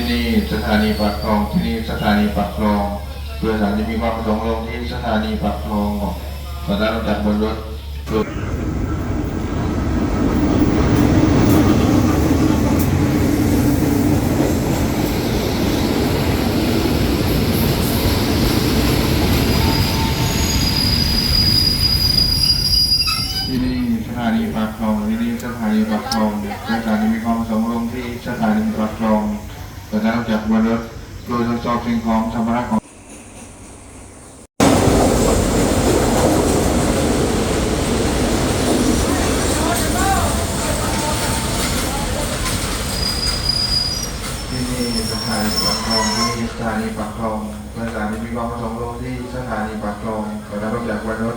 ที่นี่สถานีปากคลองที่นี่สถานีปากคลองโดยสารจะมีความประสงค์ลงที่สถานีปากคลองก่อนหน้าเราจากบนรถที่นี่สถานีปากคลองที่นี่สถานีปากคลองโดยสารจะมีความประสงค์ลงที่สถานีปากคลอง ก่อนหน้าเราจากบนรถโดยทดสอบสิ่งของสัมะของที่นี่สถานีปากคลองที่นี่สถานีปากคลองโดยสานีมีความประสงค์ลงที่สถานีปากคลองก่อนหน้าเราจากบนรถ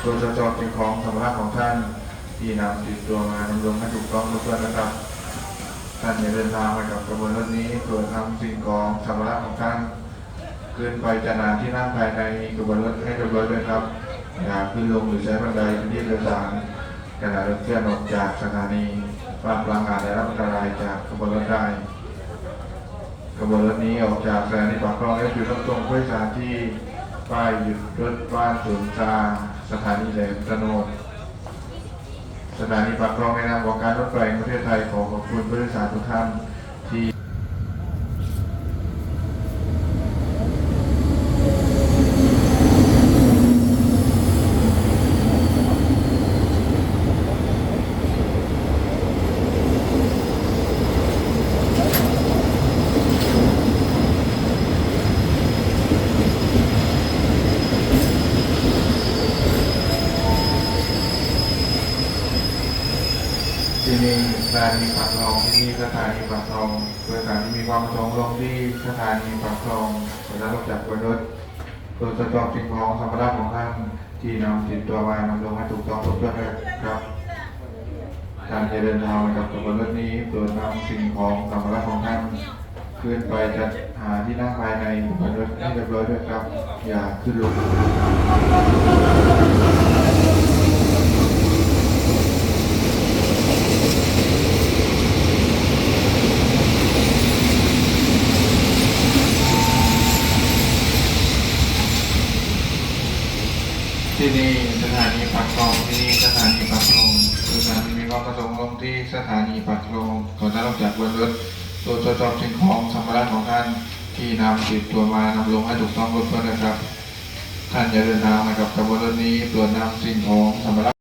โดยทดสอบสิ่งของสัมภาระของท่าน ที่นำติดตัวมาดำรงให้ถูกต้องทุกเพื่อนนะครับ ท่านอย่าเดินทางไปกับกระบวนรถนี้โปรดนำสิ่งของสัมภาระของท่านขึ้นไปจานานที่นั่งภายในกระบวนรถให้เรียบร้อยด้วยครับอย่าขึ้นลงหรือใช้บันไดเป็นที่โดยสารขณะรถเคลื่อนออกจากสถานีว่าพลังงานได้รับอันตรายจากกระบวนรถได้กระบวนรถนี้ออกจากสถานีปากคลองและอยู่ตรงตรงผู้โดยสารที่ป้ายหยุดรถบ้านศูนย์กลาสถานีแหลมตะโนด สถานีปากคลองในนามของการรถไฟแห่งประเทศไทยขอขอบคุณผู้โดยสารทุกท่านที่ ที่นี่สถานีปากคลองที่นี่สถานีปากคลองโดยสารที่มีความประสงค์ลงที่สถานีปากคลองเวลาลงจากบนรถโดยจะจอบสิ่งของสัมภาระของท่านที่นำติดตัวมานำลงให้ถูกต้องทุกเรื่องครับการจะเดินทางไปกับขบวรถนี้โดยนำสิ่งของสัมภาระของท่านขึ้นไปจัดหาที่นั่งภายในขบวนรถให้เรียบร้อยด้วยครับ อย่าขึ้นลง ที่นี่สถานีปากคลองที่นี่สถานีปากคลองโดยสารมีความประสงค์ลงที่สถานีปากคลองก่อนจะลงจากบนรถโดยตรวจสอบสิ่งของสัมภาระของท่านที่นำติดตัวมานำลงให้ถูกต้องรถเพื่อนนะครับ ท่านอย่าเดินทางนะครับขบบนรถนี้ตรวจนำสิ่งของสัมภาระ